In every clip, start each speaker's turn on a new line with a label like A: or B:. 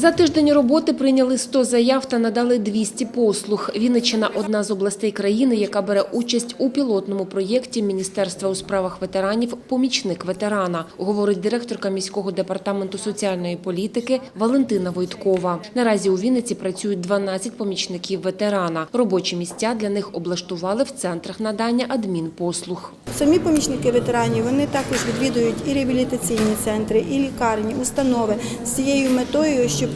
A: За тиждень роботи прийняли 100 заяв та надали 200 послуг. Вінниччина – одна з областей країни, яка бере участь у пілотному проєкті Міністерства у справах ветеранів «Помічник ветерана», говорить директорка міського департаменту соціальної політики Валентина Войткова. Наразі у Вінниці працюють 12 помічників ветерана. Робочі місця для них облаштували в центрах надання адмінпослуг.
B: Самі помічники ветеранів вони також відвідують і реабілітаційні центри, і лікарні, установи з цією метою, щоб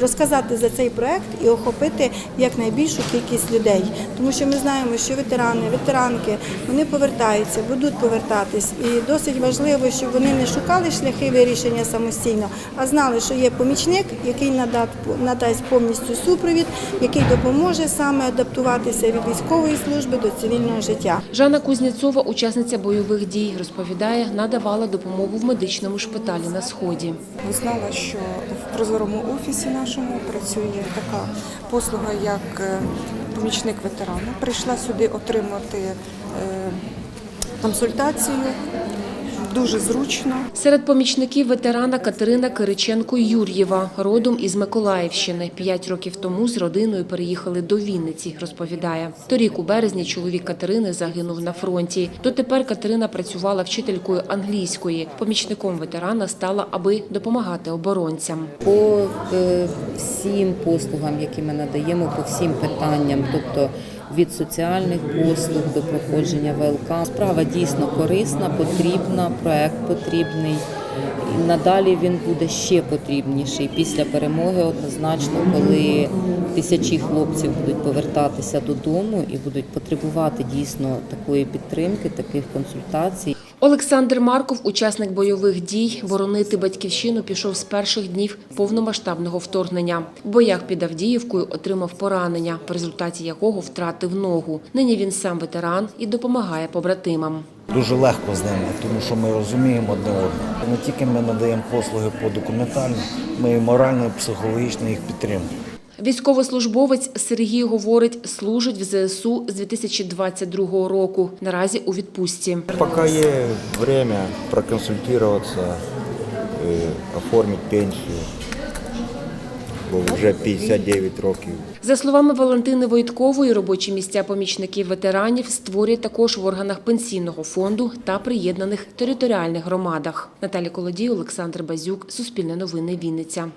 B: розказати за цей проект і охопити якнайбільшу кількість людей. Тому що ми знаємо, що ветерани, ветеранки вони повертаються, будуть повертатись. І досить важливо, щоб вони не шукали шляхи вирішення самостійно, а знали, що є помічник, який надасть, надасть повністю супровід, який допоможе саме адаптуватися від військової служби до цивільного життя.
A: Жанна Кузнєцова, учасниця бойових дій, розповідає, надавала допомогу в медичному шпиталі на Сході.
C: Узнала, що в прозорому офісі нашому працює така послуга, як е, помічник ветерана. Прийшла сюди отримати е, консультацію. Дуже зручно.
A: Серед помічників ветерана Катерина Кириченко-Юр'єва, родом із Миколаївщини. П'ять років тому з родиною переїхали до Вінниці, розповідає. Торік у березні чоловік Катерини загинув на фронті. Дотепер Катерина працювала вчителькою англійської. Помічником ветерана стала, аби допомагати оборонцям.
D: по е, всім послугам, які ми надаємо, по всім питанням, тобто від соціальних послуг до проходження ВЛК. Справа дійсно корисна, потрібна, проект потрібний. І надалі він буде ще потрібніший після перемоги, однозначно, коли тисячі хлопців будуть повертатися додому і будуть потребувати дійсно такої підтримки, таких консультацій.
A: Олександр Марков, учасник бойових дій, боронити батьківщину пішов з перших днів повномасштабного вторгнення. В боях під Авдіївкою отримав поранення, в результаті якого втратив ногу. Нині він сам ветеран і допомагає побратимам.
E: Дуже легко з ними, тому що ми розуміємо одне одного. Не тільки ми надаємо послуги по документальній, ми і морально, і психологічно їх підтримуємо.
A: Військовослужбовець Сергій говорить, служить в ЗСУ з 2022 року. Наразі у відпустці.
F: Пока є время проконсультироваться, э, оформить пенсію, бо вже 59 років.
A: За словами Валентини Войткової, робочі місця помічників ветеранів створюють також в органах пенсійного фонду та приєднаних територіальних громадах. Наталі Колодій, Олександр Базюк, Суспільне новини, Вінниця.